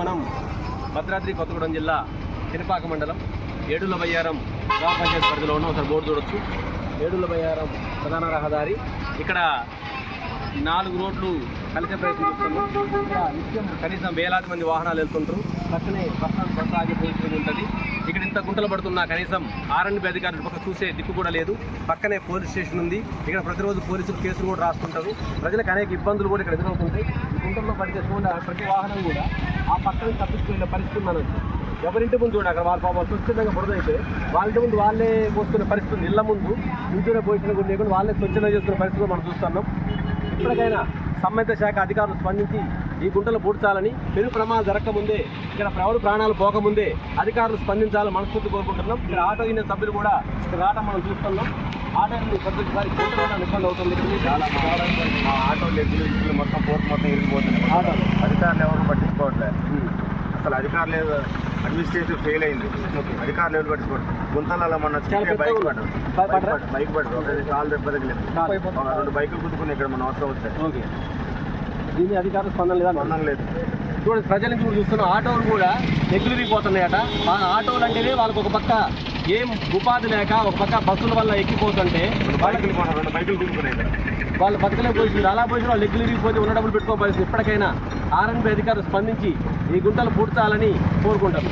మనం భద్రాద్రి కొత్తగూడెం జిల్లా తిరుపాక మండలం ఏడుల బయ్యారం గ్రామ పంచాయతీ పరిధిలో ఉన్న. ఒకసారి బోర్డు చూడొచ్చు. ఏడుల బయ్యారం ప్రధాన రహదారి. ఇక్కడ నాలుగు రోడ్లు కలిసే ప్రయత్నం చేస్తున్నాం. ఇక్కడ నిత్యం కనీసం వేలాది మంది వాహనాలు వెళ్తుంటారు. పక్కనే బస్సు బస్సు ఆగి ఇంత గుంటలు పడుతున్నా కనీసం ఆర్ఎండ్బి అధికారులు పక్క చూసే దిక్కు కూడా లేదు. పక్కనే పోలీస్ స్టేషన్ ఉంది. ఇక్కడ ప్రతిరోజు పోలీసులు కేసులు కూడా రాస్తుంటారు. ప్రజలకు అనేక ఇబ్బందులు కూడా ఇక్కడ ఎదురవుతుంటాయి. ఈ గుంటల్లో పడితే ప్రతి వాహనం కూడా ఆ పక్కన తప్పించుకునే పరిస్థితి మనకు ఎవరింటి ముందు చూడండి అక్కడ వాళ్ళ పాపం స్వచ్ఛందంగా బురదైతే వాళ్ళ ఇంటి ముందు వాళ్ళే పోస్తున్న పరిస్థితి ఉంది. ఇళ్ళ ముందు ఇంటిలో పోసిన కూడా లేకుండా వాళ్ళే స్వచ్ఛంగా చేస్తున్న పరిస్థితి మనం చూస్తున్నాం. ఇప్పటికైనా సంబంధిత శాఖ అధికారులు స్పందించి ఈ గుంటలు పూడ్చాలని పెను ప్రమాదం జరగకముందే ఇక్కడ ఎవరు ప్రాణాలు పోకముందే అధికారులు స్పందించాలని మనస్ఫూర్తి కోరుకుంటున్నాం ఇక్కడ ఆటో యూనియన్ సభ్యులు కూడా ఇక్కడ రావడం మనం చూస్తున్నాం ఆటో యూనియన్ సభ్యులు ఇబ్బంది అవుతుంది. చాలా ఆటో మొత్తం పోర్ట్ మొత్తం ఆటోలు. అధికారులు ఎవరు పట్టించుకోవట్లేదు. అసలు అధికారులు అడ్మినిస్ట్రేటివ్ ఫెయిల్ అయింది. అధికారులు ఎవరు పట్టించుకోవట్లేదు గుంతలలో మన పెద్దగా బైక్ పడ్డరా? బైక్ ఒకటి కాలు దెబ్బ. ఒక రెండు బైకులు గుద్దుకుని ఇక్కడ మన అవసరం వచ్చాయి ఓకే. దీని అధికారులు స్పందన లేదా? స్పందన లేదు. చూడండి ప్రజలు ఇప్పుడు చూస్తున్నాం ఆటోలు కూడా ఎగిరిపోతున్నాయట ఆ ఆటోలు అంటేనే వాళ్ళకి ఒక పక్క ఏం ఉపాధి లేక ఒక పక్క బస్సుల వల్ల ఎక్కిపోతుంటే. వాళ్ళు బతకలే పోయింది అలా పోయి వాళ్ళు ఎగ్గులు విరిగిపోతే ఉన్న డబ్బులు పెట్టుకోవాల్సింది ఇప్పటికైనా ఆర్ఎన్బి అధికారులు స్పందించి ఈ గుంటలు పూడ్చాలని కోరుకుంటారు